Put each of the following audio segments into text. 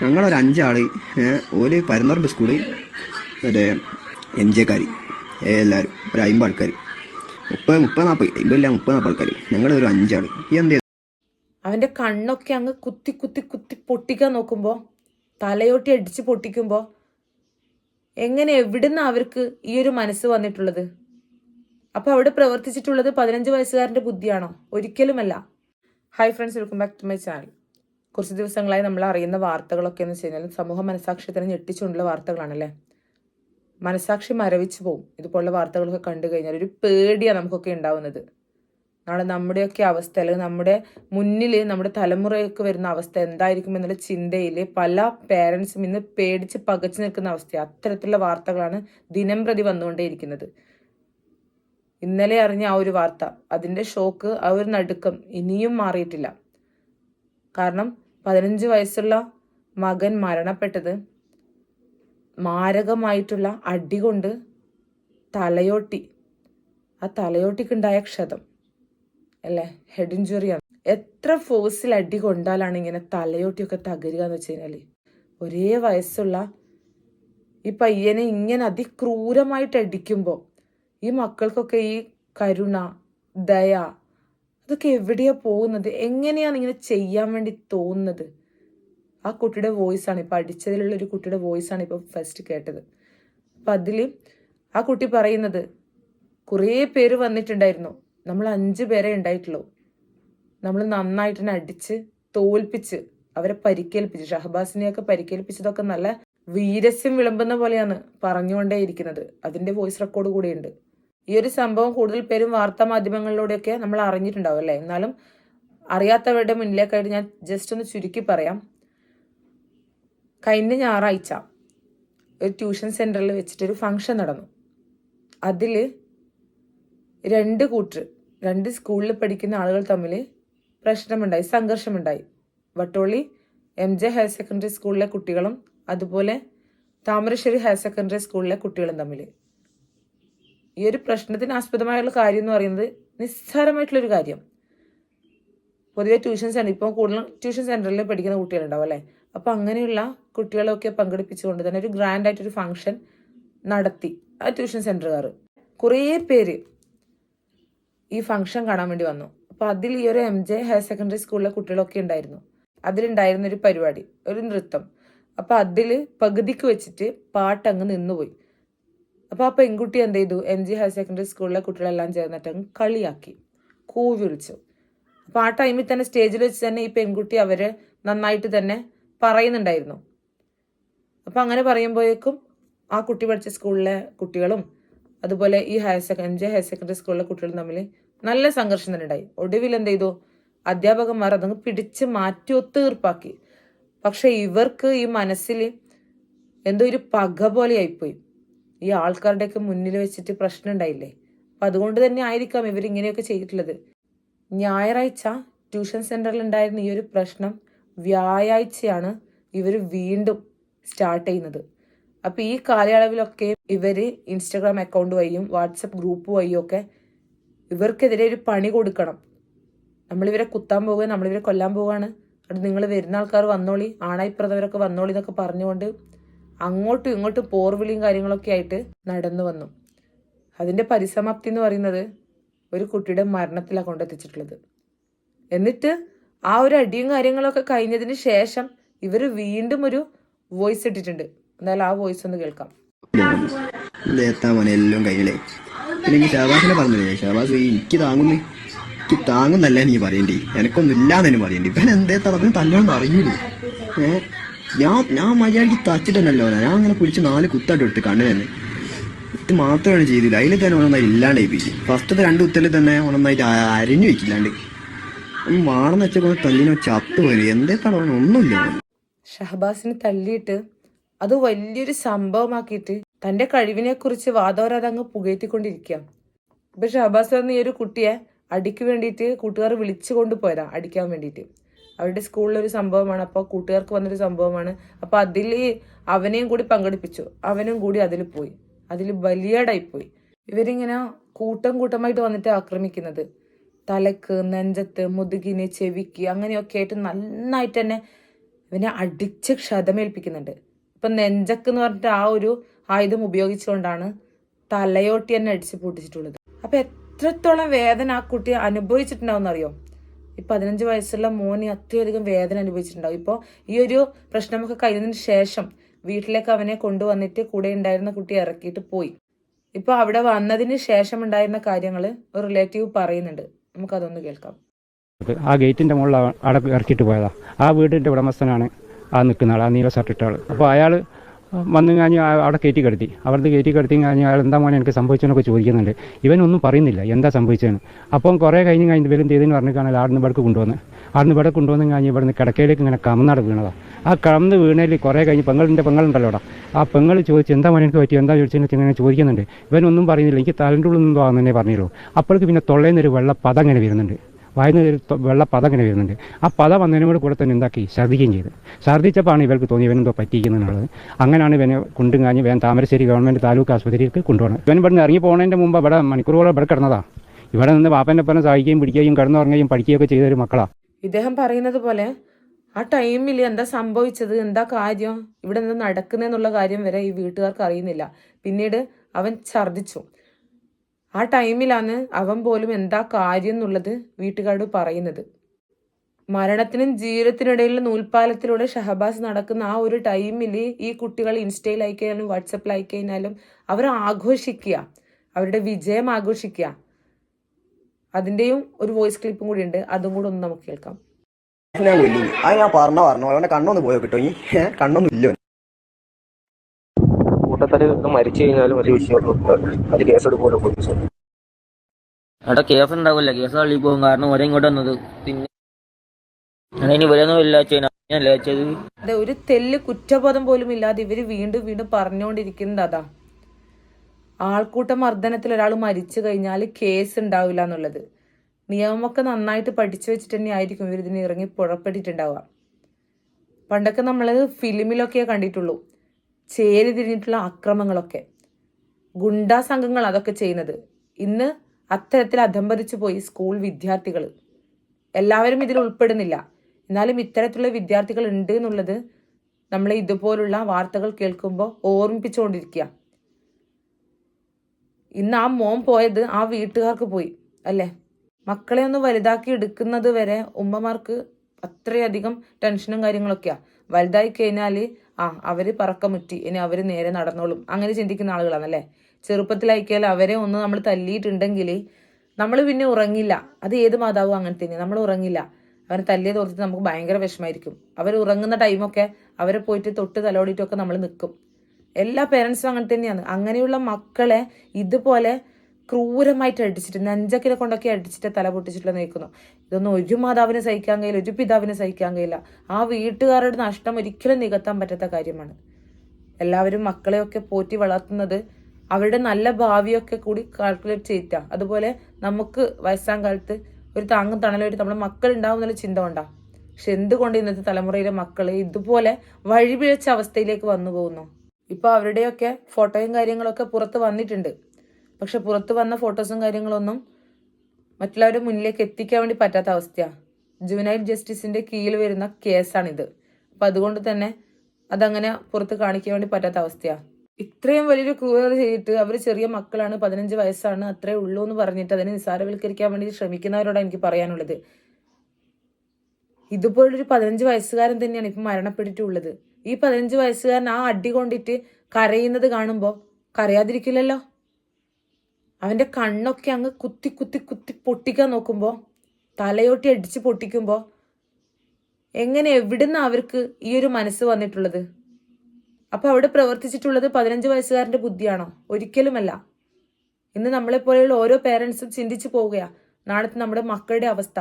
ഞങ്ങളൊരു ഏഹ് ഓൽ പരന്നറമ്പ് സ്കൂൾ മറ്റേ എം ജെക്കാർ എല്ലാവരും ഒരു അമ്പത് ആൾക്കാർ മുപ്പത് മുപ്പത് നാൽപ്പത് അമ്പതില്ല മുപ്പത് നാൽപ്പത് ആൾക്കാർ ഞങ്ങളൊരു അഞ്ചാൾ ഈ എന്ത് അവന്റെ കണ്ണൊക്കെ അങ്ങ് കുത്തി കുത്തി കുത്തി പൊട്ടിക്കാൻ നോക്കുമ്പോൾ തലയോട്ടി അടിച്ച് പൊട്ടിക്കുമ്പോൾ എങ്ങനെ എവിടുന്ന് അവർക്ക് ഈ ഒരു മനസ്സ് വന്നിട്ടുള്ളത്? അപ്പോൾ അവിടെ പ്രവർത്തിച്ചിട്ടുള്ളത് പതിനഞ്ച് വയസ്സുകാരന്റെ ബുദ്ധിയാണോ? ഒരിക്കലുമല്ല. Hi friends welcome back to my channel കുറച്ച് ദിവസങ്ങളായി നമ്മൾ അറിയുന്ന വാർത്തകളൊക്കെ എന്ന് വെച്ച് കഴിഞ്ഞാൽ സമൂഹ മനസാക്ഷ്യത്തിന് ഞെട്ടിച്ചുകൊണ്ടുള്ള വാർത്തകളാണല്ലേ? മനസാക്ഷി മരവിച്ചു പോവും. ഇതുപോലുള്ള വാർത്തകളൊക്കെ കണ്ടു കഴിഞ്ഞാൽ ഒരു പേടിയാണ് നമുക്കൊക്കെ ഉണ്ടാവുന്നത്. നാളെ നമ്മുടെയൊക്കെ അവസ്ഥ അല്ലെങ്കിൽ നമ്മുടെ മുന്നിൽ നമ്മുടെ തലമുറയൊക്കെ വരുന്ന അവസ്ഥ എന്തായിരിക്കും എന്നുള്ള ചിന്തയിൽ പല പേരൻസും ഇന്ന് പേടിച്ച് പകച്ചു നിൽക്കുന്ന അവസ്ഥ അത്തരത്തിലുള്ള വാർത്തകളാണ് ദിനം പ്രതി വന്നുകൊണ്ടേയിരിക്കുന്നത്. ഇന്നലെ അറിഞ്ഞ ആ ഒരു വാർത്ത അതിന്റെ ഷോക്ക് ആ ഒരു നടുക്കം ഇനിയും മാറിയിട്ടില്ല. കാരണം പതിനഞ്ച് വയസ്സുള്ള മകൻ മരണപ്പെട്ടത് മാരകമായിട്ടുള്ള അടി കൊണ്ട് തലയോട്ടി. ആ തലയോട്ടിക്കുണ്ടായ ക്ഷതം അല്ലേ? ഹെഡ് ഇഞ്ചുറിയാണ് എത്ര ഫോഴ്സിൽ അടി കൊണ്ടാലാണ് ഇങ്ങനെ തലയോട്ടിയൊക്കെ തകരുക എന്ന് വെച്ച് കഴിഞ്ഞാൽ? ഒരേ വയസ്സുള്ള ഈ പയ്യനെ ഇങ്ങനെ അതിക്രൂരമായിട്ട് അടിക്കുമ്പോൾ ഈ മക്കൾക്കൊക്കെ ഈ കരുണ ദയ അതൊക്കെ എവിടെയാ പോകുന്നത്? എങ്ങനെയാണ് ഇങ്ങനെ ചെയ്യാൻ വേണ്ടി തോന്നുന്നത്? ആ കുട്ടിയുടെ വോയിസ് ആണ്. ഇപ്പൊ അടിച്ചതിലുള്ള ഒരു കുട്ടിയുടെ വോയിസ് ആണ് ഇപ്പൊ ഫസ്റ്റ് കേട്ടത്. അപ്പൊ അതിൽ ആ കുട്ടി പറയുന്നത് കുറേ പേര് വന്നിട്ടുണ്ടായിരുന്നു. നമ്മൾ അഞ്ച് പേരെ ഉണ്ടായിട്ടുള്ളൂ. നമ്മൾ നന്നായിട്ട് അടിച്ച് തോൽപ്പിച്ച് അവരെ പരിക്കേൽപ്പിച്ച് ഷഹബാസിനെയൊക്കെ പരിക്കേൽപ്പിച്ചതൊക്കെ നല്ല വീരസ്യം വിളമ്പുന്ന പോലെയാണ് പറഞ്ഞുകൊണ്ടേയിരിക്കുന്നത്. അതിന്റെ വോയിസ് റെക്കോർഡ് കൂടിയുണ്ട് ഈ ഒരു സംഭവം കൂടുതൽ പേരും വാർത്താ മാധ്യമങ്ങളിലൂടെയൊക്കെ നമ്മൾ അറിഞ്ഞിട്ടുണ്ടാവും അല്ലേ? എന്നാലും അറിയാത്തവരുടെ മുന്നിലേക്കായിട്ട് ഞാൻ ജസ്റ്റ് ഒന്ന് ചുരുക്കി പറയാം. കഴിഞ്ഞ ഞായറാഴ്ച ഒരു ട്യൂഷൻ സെന്ററിൽ വെച്ചിട്ടൊരു ഫംഗ്ഷൻ നടന്നു. അതിൽ രണ്ട് കൂട്ടർ രണ്ട് സ്കൂളിൽ പഠിക്കുന്ന ആളുകൾ തമ്മിൽ പ്രശ്നമുണ്ടായി സംഘർഷമുണ്ടായി. Vattoli M J higher secondary സ്കൂളിലെ കുട്ടികളും അതുപോലെ താമരശ്ശേരി ഹയർ സെക്കൻഡറി സ്കൂളിലെ കുട്ടികളും തമ്മിൽ ഈ ഒരു പ്രശ്നത്തിന് ആസ്പദമായുള്ള കാര്യം എന്ന് പറയുന്നത് നിസ്സാരമായിട്ടുള്ളൊരു കാര്യം. പൊതുവെ ട്യൂഷൻ സെന്റർ ഇപ്പോൾ കൂടുതലും ട്യൂഷൻ സെന്ററിൽ പഠിക്കുന്ന കുട്ടികളുണ്ടാവും അല്ലേ? അപ്പോൾ അങ്ങനെയുള്ള കുട്ടികളൊക്കെ പങ്കെടുപ്പിച്ചുകൊണ്ട് തന്നെ ഒരു ഗ്രാൻഡ് ആയിട്ടൊരു ഫംഗ്ഷൻ നടത്തി. ആ ട്യൂഷൻ സെന്ററുകാർ കുറേ പേര് ഈ ഫംഗ്ഷൻ കാണാൻ വേണ്ടി വന്നു. അപ്പോൾ അതിൽ ഈ ഒരു എം ജെ ഹയർ സെക്കൻഡറി സ്കൂളിലെ കുട്ടികളൊക്കെ ഉണ്ടായിരുന്നു. അതിലുണ്ടായിരുന്ന ഒരു പരിപാടി ഒരു നൃത്തം. അപ്പോൾ അതിൽ പകുതിക്ക് വെച്ചിട്ട് പാട്ടങ്ങ് നിന്നുപോയി. അപ്പോൾ ആ പെൺകുട്ടി എന്ത് ചെയ്തു? എം ജി ഹയർ സെക്കൻഡറി സ്കൂളിലെ കുട്ടികളെല്ലാം ചേർന്നിട്ട് കളിയാക്കി. കൂവി വിളിച്ചു അപ്പോൾ ആ ടൈമിൽ തന്നെ സ്റ്റേജിൽ വെച്ച് തന്നെ ഈ പെൺകുട്ടി അവരെ നന്നായിട്ട് തന്നെ പറയുന്നുണ്ടായിരുന്നു. അപ്പം അങ്ങനെ പറയുമ്പോഴേക്കും ആ കുട്ടി പഠിച്ച സ്കൂളിലെ കുട്ടികളും അതുപോലെ ഈ ഹയർ സെക്കൻഡറി ഹയർ സെക്കൻഡറി സ്കൂളിലെ കുട്ടികളും തമ്മിൽ നല്ല സംഘർഷം തന്നെ ഉണ്ടായി. ഒടുവിൽ എന്ത് ചെയ്തു? അധ്യാപകന്മാർ അതങ്ങ് പിടിച്ച് മാറ്റി ഒത്തീർപ്പാക്കി പക്ഷെ ഇവർക്ക് ഈ മനസ്സിൽ എന്തോ ഒരു പക പോലെ ആയിപ്പോയി. ഈ ആൾക്കാരുടെയൊക്കെ മുന്നിൽ വെച്ചിട്ട് പ്രശ്നം ഉണ്ടായില്ലേ? അപ്പൊ അതുകൊണ്ട് തന്നെ ആയിരിക്കാം ഇവരിങ്ങനെയൊക്കെ ചെയ്തിട്ടുള്ളത്. ഞായറാഴ്ച ട്യൂഷൻ സെന്ററിൽ ഉണ്ടായിരുന്ന ഈ ഒരു പ്രശ്നം വ്യാഴാഴ്ചയാണ് ഇവർ വീണ്ടും സ്റ്റാർട്ട് ചെയ്യുന്നത്. അപ്പൊ ഈ കാലയളവിലൊക്കെ ഇവർ ഇൻസ്റ്റാഗ്രാം അക്കൗണ്ട് വഴിയും വാട്സപ്പ് ഗ്രൂപ്പ് വഴിയും ഒക്കെ ഇവർക്കെതിരെ ഒരു പണി കൊടുക്കണം. നമ്മളിവരെ കുത്താൻ പോവുക നമ്മളിവരെ കൊല്ലാൻ പോവുകയാണ്. അത് നിങ്ങൾ വരുന്ന ആൾക്കാർ വന്നോളി ആണായിപ്പുറത്തവരൊക്കെ വന്നോളി എന്നൊക്കെ പറഞ്ഞുകൊണ്ട് അങ്ങോട്ടും ഇങ്ങോട്ടും പോർവിളിയും കാര്യങ്ങളൊക്കെ ആയിട്ട് നടന്നു വന്നു. അതിന്റെ പരിസമാപ്തി എന്ന് പറയുന്നത് ഒരു കുട്ടിയുടെ മരണത്തിലാണ് കൊണ്ടെത്തിച്ചിട്ടുള്ളത്. എന്നിട്ട് ആ ഒരു അടിയും കാര്യങ്ങളൊക്കെ കഴിഞ്ഞതിന് ശേഷം ഇവർ വീണ്ടും ഒരു വോയിസ് ഇട്ടിട്ടുണ്ട്. എന്നാൽ ആ വോയിസ് ഒന്ന് കേൾക്കാം. എല്ലാം കയ്യിലേ. പിന്നെ എനിക്ക് എനിക്ക് എനിക്ക് താങ്ങുന്നല്ല നീ പറയണ്ടേ. എനക്കൊന്നും ഇല്ലാന്ന് പറയണ്ടേ. ഇവൻ എന്തേ തടവിന് തല്ലാന്ന് അറിയൂലേ? ഏ? ഞാൻ ഞാൻ മര്യാദയ്ക്ക് തച്ചിട്ടുണ്ടല്ലോ ഞാൻ അങ്ങനെ പിടിച്ച് നാല് കുത്തായിട്ട് എടുത്ത് കണ്ണു തന്നെ. ഇത് മാത്രമാണ് ചെയ്തില്ല അതിൽ തന്നെ ഒന്നായി ഇല്ലാണ്ട് ഏൽപ്പിച്ച് ഫസ്റ്റത്തെ രണ്ട് കുത്തലിൽ തന്നെ ഒന്നായിട്ട് അരഞ്ഞു വെക്കില്ലാണ്ട് വാണെന്ന് വെച്ചപ്പോൾ തല്ലിനോ ചത്തു വരും എന്തേ തടവൻ ഒന്നുമില്ല. ഷഹബാസിനെ തല്ലിയിട്ട് അത് വലിയൊരു സംഭവമാക്കിയിട്ട് തന്റെ കഴിവിനെ കുറിച്ച് വാദോരാതെ അങ്ങ് പുകഴ്ത്തിക്കൊണ്ടിരിക്കുക. ഇപ്പൊ ഷഹബാസ് എന്ന ഈ ഒരു കുട്ടിയെ അടിക്ക് വേണ്ടിയിട്ട് കൂട്ടുകാർ വിളിച്ചു കൊണ്ടുപോയതാ അടിക്കാൻ വേണ്ടിയിട്ട്. അവരുടെ സ്കൂളിലൊരു സംഭവമാണ് അപ്പോൾ കൂട്ടുകാർക്ക് വന്നൊരു സംഭവമാണ്. അപ്പോൾ അതിൽ അവനെയും കൂടി പങ്കെടുപ്പിച്ചു. അവനും കൂടി അതിൽ പോയി. അതിൽ ബലിയാടായി പോയി ഇവരിങ്ങനെ കൂട്ടം കൂട്ടമായിട്ട് വന്നിട്ട് ആക്രമിക്കുന്നത്. തലക്ക് നെഞ്ചത്ത് മുതുകിന് ചെവിക്ക് അങ്ങനെയൊക്കെ ആയിട്ട് നന്നായിട്ട് തന്നെ ഇവനെ അടിച്ച് ക്ഷതമേൽപ്പിക്കുന്നുണ്ട്. ഇപ്പൊ നെഞ്ചക്ക് എന്ന് പറഞ്ഞിട്ട് ആ ഒരു ആയുധം ഉപയോഗിച്ചുകൊണ്ടാണ് തലയോട്ടി തന്നെ അടിച്ച് പൊട്ടിച്ചിട്ടുള്ളത്. അപ്പൊ എത്രത്തോളം വേദന ആ കുട്ടി അനുഭവിച്ചിട്ടുണ്ടാവും അറിയോ ഈ പതിനഞ്ച് വയസ്സുള്ള മോന് അത്രയധികം വേദന അനുഭവിച്ചിട്ടുണ്ടാവും. ഇപ്പോൾ ഈ ഒരു പ്രശ്നമൊക്കെ കഴിഞ്ഞതിന് ശേഷം വീട്ടിലേക്ക് അവനെ കൊണ്ടുവന്നിട്ട് കൂടെ ഉണ്ടായിരുന്ന കുട്ടി ഇറക്കിയിട്ട് പോയി. ഇപ്പോൾ അവിടെ വന്നതിന് ശേഷം ഉണ്ടായിരുന്ന കാര്യങ്ങൾ ഒരു റിലേറ്റീവ് പറയുന്നുണ്ട്. നമുക്കതൊന്ന് കേൾക്കാം. ആ ഗേറ്റിന്റെ മുകളിൽ അവിടെ ഇറക്കിയിട്ട് പോയതാ. ആ വീടിന്റെ ഉടമസ്ഥനാണ് ആ നിൽക്കുന്ന ആൾ ആ നീല ഷർട്ടിട്ട ആൾ അപ്പോൾ അയാൾ വന്നു കഴിഞ്ഞ് അവിടെ കയറ്റി കിടത്തി. അവിടുന്ന് കയറ്റി കിടത്തി കഴിഞ്ഞ് അയാൾ എന്താ മോനെ എനിക്ക് സംഭവിച്ചെന്നൊക്കെ ചോദിക്കുന്നുണ്ട്. ഇവനൊന്നും പറയുന്നില്ല എന്താ സംഭവിച്ചതെന്ന്. അപ്പം കുറേ കഴിഞ്ഞ് കഴിഞ്ഞ് ഇവരും തീയതിന്ന് കാണാൻ ആടുന്ന് ഇവിടേക്ക് കൊണ്ടുവന്ന്. ആടുന്ന് ഇവിടെ കൊണ്ടുവന്ന് കഴിഞ്ഞ് ഇവിടുന്ന് കിടക്കയിലേക്ക് ഇങ്ങനെ കമന്നാട് വീണതാ. ആ കമന്ന് വീണതിൽ കുറേ കഴിഞ്ഞ് പെങ്ങളിന്റെ പെങ്ങളുണ്ടല്ലോ അവിടെ ആ പെങ്ങൾ ചോദിച്ചു എന്താ മോനെ എനിക്ക് പറ്റി എന്താ ചോദിച്ചെന്ന് ഇങ്ങനെ ചോദിക്കുന്നുണ്ട്. ഇവനൊന്നും പറയുന്നില്ല. എനിക്ക് തലന്റെ ഉള്ളിൽ നിന്നും ആണെന്നേ പറഞ്ഞുള്ളൂ. അപ്പോഴേക്ക് പിന്നെ തൊള്ളയിൽ നിന്നൊരു വെള്ള ഇങ്ങനെ വരുന്നുണ്ട്. വായന ഒരു വെള്ള പദം ഇങ്ങനെ വരുന്നുണ്ട്. ആ പദം വന്നതിനോട് കൂടെ തന്നെ എന്താക്കി? ഛർദ്ദിക്കുകയും ചെയ്ത്. ഛർദ്ദിച്ചപ്പോഴാണ് ഇവർക്ക് തോന്നി ഇവനെന്തോ പറ്റിയിരിക്കുന്നുള്ളത് അങ്ങനെയാണ് ഇവനെ കൊണ്ടും കാഞ്ഞ് വേൻ താമരശ്ശേരി ഗവൺമെന്റ് താലൂക്ക് ആശുപത്രിയിലേക്ക് കൊണ്ടുപോകണം ഇവൻ ഇവിടുന്ന് ഇറങ്ങി പോകുന്നതിന്റെ മുമ്പ് ഇവിടെ മണിക്കൂറുകളെ ഇവിടെ കിടന്നതാ. ഇവിടെ നിന്ന് വാപ്പന്റെ ഒപ്പം സഹായിക്കുകയും പിടിക്കുകയും കിടന്നുറങ്ങുകയും പഠിക്കുകയൊക്കെ ചെയ്ത ഒരു മക്കളാണ് ഇദ്ദേഹം പറയുന്നത് പോലെ ആ ടൈമിൽ എന്താ സംഭവിച്ചത്? എന്താ കാര്യം? ഇവിടെ എന്താ നടക്കുന്നതെന്നുള്ള കാര്യം വരെ ഈ വീട്ടുകാർക്ക് അറിയുന്നില്ല. പിന്നീട് അവൻ ഛർദിച്ചു ആ ടൈമിലാണ് അവൻ പോലും എന്താ കാര്യം എന്നുള്ളത് വീട്ടുകാരോട് പറയുന്നത്. മരണത്തിനും ജീവിതത്തിനിടയിലുള്ള നൂൽപ്പാലത്തിലൂടെ ഷഹബാസ് നടക്കുന്ന ആ ഒരു ടൈമിൽ ഈ കുട്ടികൾ ഇൻസ്റ്റയിൽ അയക്കാനും വാട്സപ്പിൽ അയക്കഴിഞ്ഞാലും അവർ ആഘോഷിക്കുക. അവരുടെ വിജയം ആഘോഷിക്കുക. അതിന്റെയും ഒരു വോയിസ് ക്ലിപ്പും കൂടി ഉണ്ട്. അതും കൂടെ ഒന്ന് നമുക്ക് കേൾക്കാം. ഞാൻ പറഞ്ഞ പറഞ്ഞു അവന്റെ കണ്ണൊന്ന് പോയോ കിട്ടോ. കണ്ണൊന്നും ഇല്ലോ. ഇത് മരിച്ചു കഴിഞ്ഞാലും വലിയ വിഷയമുള്ളൂ അത് കേസെടുക്കുമല്ലോ പോലീസ് അവിടെ കേസ് ഉണ്ടാവില്ല. കേസ് തള്ളി പോകും. കാരണം ഒരേ ഇങ്ങോട്ട് വന്നത് പിന്നെ ഇനി ഇവരൊന്നും ഇല്ല ഞാൻ വെച്ചത് അതെ ഒരു തെല്ല് കുറ്റബോധം പോലും ഇല്ലാതെ ഇവർ വീണ്ടും വീണ്ടും പറഞ്ഞുകൊണ്ടിരിക്കുന്നത് അതാ. ആൾക്കൂട്ട മർദ്ദനത്തിൽ ഒരാൾ മരിച്ചു കഴിഞ്ഞാൽ കേസ് ഉണ്ടാവില്ല എന്നുള്ളത്. നിയമമൊക്കെ നന്നായിട്ട് പഠിച്ചു വെച്ചിട്ട് തന്നെ ആയിരിക്കും ഇവർ ഇതിന് ഇറങ്ങി പുറപ്പെട്ടിട്ടുണ്ടാവുക. പണ്ടൊക്കെ നമ്മൾ ഫിലിമിലൊക്കെ കണ്ടിട്ടുള്ളൂ. ചേരി തിരിഞ്ഞിട്ടുള്ള അക്രമങ്ങളൊക്കെ. ഗുണ്ടാ സംഘങ്ങൾ അതൊക്കെ ചെയ്യുന്നത്. ഇന്ന് അത്തരത്തിൽ അധംപതിച്ചു പോയി സ്കൂൾ വിദ്യാർത്ഥികൾ എല്ലാവരും ഇതിൽ ഉൾപ്പെടുന്നില്ല. എന്നാലും ഇത്തരത്തിലുള്ള വിദ്യാർത്ഥികൾ ഉണ്ട് എന്നുള്ളത് നമ്മൾ ഇതുപോലുള്ള വാർത്തകൾ കേൾക്കുമ്പോൾ ഓർമ്മിപ്പിച്ചുകൊണ്ടിരിക്കുക ഇന്ന് ആ മോൻ പോയത് ആ വീട്ടുകാർക്ക് പോയി അല്ലേ? മക്കളെ ഒന്ന് വലുതാക്കി എടുക്കുന്നത് വരെ ഉമ്മമാർക്ക് അത്രയധികം ടെൻഷനും കാര്യങ്ങളൊക്കെയാ. വലുതായി കഴിഞ്ഞാൽ ആ അവർ പറക്കമുറ്റി ഇനി അവർ നേരെ നടന്നോളും. അങ്ങനെ ചിന്തിക്കുന്ന ആളുകളാണല്ലേ? ചെറുപ്പത്തിലായിക്കാൽ അവരെ ഒന്ന് നമ്മൾ തല്ലിയിട്ടുണ്ടെങ്കിൽ നമ്മൾ പിന്നെ ഉറങ്ങില്ല. അത് ഏത് മാതാവും അങ്ങനെ തന്നെ. നമ്മൾ ഉറങ്ങില്ല. അവരെ തല്ലിയത് ഓർത്തിട്ട് നമുക്ക് ഭയങ്കര വിഷമായിരിക്കും. അവർ ഉറങ്ങുന്ന ടൈമൊക്കെ അവരെ പോയിട്ട് തൊട്ട് തലോടിയിട്ടൊക്കെ നമ്മൾ നിൽക്കും എല്ലാ പേരൻസും അങ്ങനെ തന്നെയാണ്. അങ്ങനെയുള്ള മക്കളെ ഇതുപോലെ ക്രൂരമായിട്ട് അടിച്ചിട്ട് നെഞ്ചക്കിനെ കൊണ്ടൊക്കെ അടിച്ചിട്ട് തല പൊട്ടിച്ചിട്ട് നിൽക്കുന്നു. ഇതൊന്നും ഒരു മാതാവിനെ സഹിക്കാൻ കഴിയില്ല ഒരു പിതാവിനെ സഹിക്കാൻ കഴിയില്ല. ആ വീട്ടുകാരുടെ നഷ്ടം ഒരിക്കലും നികത്താൻ പറ്റാത്ത കാര്യമാണ്. എല്ലാവരും മക്കളെയൊക്കെ പോറ്റി വളർത്തുന്നത് അവരുടെ നല്ല ഭാവിയൊക്കെ കൂടി കാൽക്കുലേറ്റ് ചെയ്തിട്ടാ. അതുപോലെ നമുക്ക് വയസ്സാം കാലത്ത് ഒരു താങ്ങും തണലായിട്ട് നമ്മുടെ മക്കൾ ഉണ്ടാവും എന്നുള്ള ചിന്ത ഉണ്ടാ പക്ഷെ എന്തുകൊണ്ട് ഇന്നത്തെ തലമുറയിലെ മക്കളെ ഇതുപോലെ വഴിപിഴച്ച അവസ്ഥയിലേക്ക് വന്നു പോകുന്നു? ഇപ്പൊ അവരുടെയൊക്കെ ഫോട്ടോയും കാര്യങ്ങളൊക്കെ പുറത്ത് വന്നിട്ടുണ്ട്. പക്ഷെ പുറത്ത് വന്ന ഫോട്ടോസും കാര്യങ്ങളൊന്നും മറ്റുള്ളവരുടെ മുന്നിലേക്ക് എത്തിക്കാൻ വേണ്ടി പറ്റാത്ത അവസ്ഥയാണ് ജുവനൈൽ ജസ്റ്റിസിന്റെ കീഴിൽ വരുന്ന കേസാണിത്. അപ്പൊ അതുകൊണ്ട് തന്നെ അതങ്ങനെ പുറത്ത് കാണിക്കാൻ വേണ്ടി പറ്റാത്ത അവസ്ഥയാണ് ഇത്രയും വലിയൊരു ക്രൂരത ചെയ്തിട്ട് അവർ ചെറിയ മക്കളാണ് പതിനഞ്ച് വയസ്സാണ് അത്രേ ഉള്ളൂ എന്ന് പറഞ്ഞിട്ട് അതിനെ നിസാരവൽക്കരിക്കാൻ വേണ്ടി ശ്രമിക്കുന്നവരോടാണ് എനിക്ക് പറയാനുള്ളത്. ഇതുപോലൊരു പതിനഞ്ച് വയസ്സുകാരൻ തന്നെയാണ് ഇപ്പം മരണപ്പെട്ടിട്ടുള്ളത്. ഈ പതിനഞ്ച് വയസ്സുകാരൻ ആ അടി കൊണ്ടിട്ട് കരയുന്നത് കാണുമ്പോൾ കരയാതിരിക്കില്ലല്ലോ? അവന്റെ കണ്ണൊക്കെ അങ്ങ് കുത്തി കുത്തി കുത്തി പൊട്ടിക്കാൻ നോക്കുമ്പോൾ തലയോട്ടി അടിച്ച് പൊട്ടിക്കുമ്പോൾ എങ്ങനെ എവിടുന്ന് അവർക്ക് ഈ ഒരു മനസ്സ് വന്നിട്ടുള്ളത്? അപ്പോൾ അവിടെ പ്രവർത്തിച്ചിട്ടുള്ളത് പതിനഞ്ച് വയസ്സുകാരന്റെ ബുദ്ധിയാണോ? ഒരിക്കലുമല്ല. ഇന്ന് നമ്മളെ പോലെയുള്ള ഓരോ പേരൻസും ചിന്തിച്ചു പോവുകയാണ് നാളത്തെ നമ്മുടെ മക്കളുടെ അവസ്ഥ.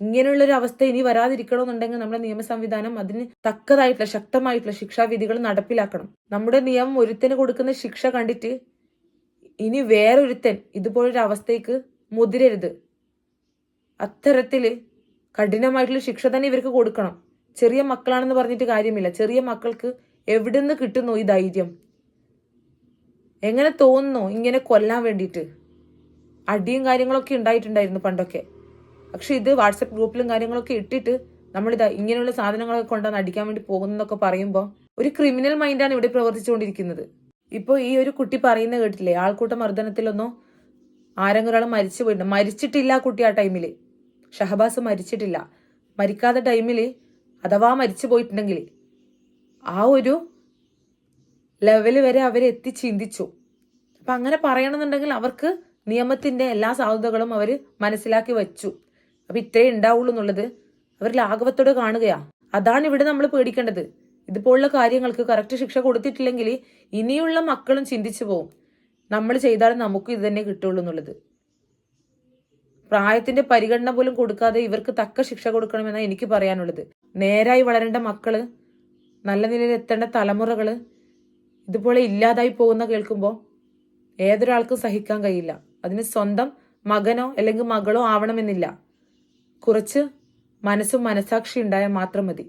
ഇങ്ങനെയുള്ള ഒരു അവസ്ഥ ഇനി വരാതിരിക്കണമെന്നുണ്ടെങ്കിൽ നമ്മുടെ നിയമ സംവിധാനം അതിന് തക്കതായിട്ടുള്ള ശക്തമായിട്ടുള്ള ശിക്ഷാവിധികൾ നടപ്പിലാക്കണം. നമ്മുടെ നിയമം ഒരുത്തിന് കൊടുക്കുന്ന ശിക്ഷ കണ്ടിട്ട് ഇനി വേറൊരുത്തൻ ഇതുപോലൊരു അവസ്ഥയ്ക്ക് മുതിരരുത്. അത്തരത്തിൽ കഠിനമായിട്ടുള്ള ശിക്ഷ തന്നെ ഇവർക്ക് കൊടുക്കണം. ചെറിയ മക്കളാണെന്ന് പറഞ്ഞിട്ട് കാര്യമില്ല. ചെറിയ മക്കൾക്ക് എവിടെ നിന്ന് കിട്ടുന്നു ഈ ധൈര്യം? എങ്ങനെ തോന്നുന്നു ഇങ്ങനെ കൊല്ലാൻ വേണ്ടിയിട്ട്? അടിയും കാര്യങ്ങളൊക്കെ ഉണ്ടായിട്ടുണ്ടായിരുന്നു പണ്ടൊക്കെ. പക്ഷെ ഇത് വാട്സപ്പ് ഗ്രൂപ്പിലും കാര്യങ്ങളൊക്കെ ഇട്ടിട്ട് നമ്മളിതാ ഇങ്ങനെയുള്ള സാധനങ്ങളൊക്കെ കൊണ്ടുവന്ന് അടിക്കാൻ വേണ്ടി പോകുന്നതൊക്കെ പറയുമ്പോൾ ഒരു ക്രിമിനൽ മൈൻഡാണ് ഇവിടെ പ്രവർത്തിച്ചുകൊണ്ടിരിക്കുന്നത്. ഇപ്പോൾ ഈ ഒരു കുട്ടി പറയുന്ന കേട്ടില്ലേ ആൾക്കൂട്ട മർദ്ദനത്തിലൊന്നോ ആരെങ്കിലും ഒരാൾ മരിച്ചു പോയിട്ടുണ്ട് മരിച്ചിട്ടില്ല കുട്ടി ആ ടൈമിൽ ഷഹബാസ് മരിച്ചിട്ടില്ല. മരിക്കാത്ത ടൈമിൽ അഥവാ മരിച്ചു പോയിട്ടുണ്ടെങ്കിൽ ആ ഒരു ലെവൽ വരെ അവരെത്തി ചിന്തിച്ചു. അപ്പം അങ്ങനെ പറയണമെന്നുണ്ടെങ്കിൽ അവർക്ക് നിയമത്തിന്റെ എല്ലാ സാധ്യതകളും അവർ മനസ്സിലാക്കി വെച്ചു. അപ്പം ഇത്രേ ഉണ്ടാവുള്ളൂ എന്നുള്ളത് അവർ ലാഘവത്തോടെ കാണുകയാ. അതാണ് ഇവിടെ നമ്മൾ പേടിക്കേണ്ടത്. ഇതുപോലുള്ള കാര്യങ്ങൾക്ക് കറക്റ്റ് ശിക്ഷ കൊടുത്തിട്ടില്ലെങ്കിൽ ഇനിയുള്ള മക്കളും ചിന്തിച്ചു പോകും നമ്മൾ ചെയ്താലും നമുക്ക് ഇത് തന്നെ കിട്ടുള്ളൂ എന്നുള്ളത്. പ്രായത്തിന്റെ പരിഗണന പോലും കൊടുക്കാതെ ഇവർക്ക് തക്ക ശിക്ഷ കൊടുക്കണമെന്നാണ് എനിക്ക് പറയാനുള്ളത്. നേരായി വളരേണ്ട മക്കൾ നല്ല നിലയിൽ എത്തേണ്ട തലമുറകൾ ഇതുപോലെ ഇല്ലാതായി പോകുന്ന കേൾക്കുമ്പോൾ ഏതൊരാൾക്കും സഹിക്കാൻ കഴിയില്ല. അതിന് സ്വന്തം മകനോ അല്ലെങ്കിൽ മകളോ ആവണമെന്നില്ല. കുറച്ച് മനസ്സും മനസാക്ഷി ഉണ്ടായാൽ മാത്രം മതി.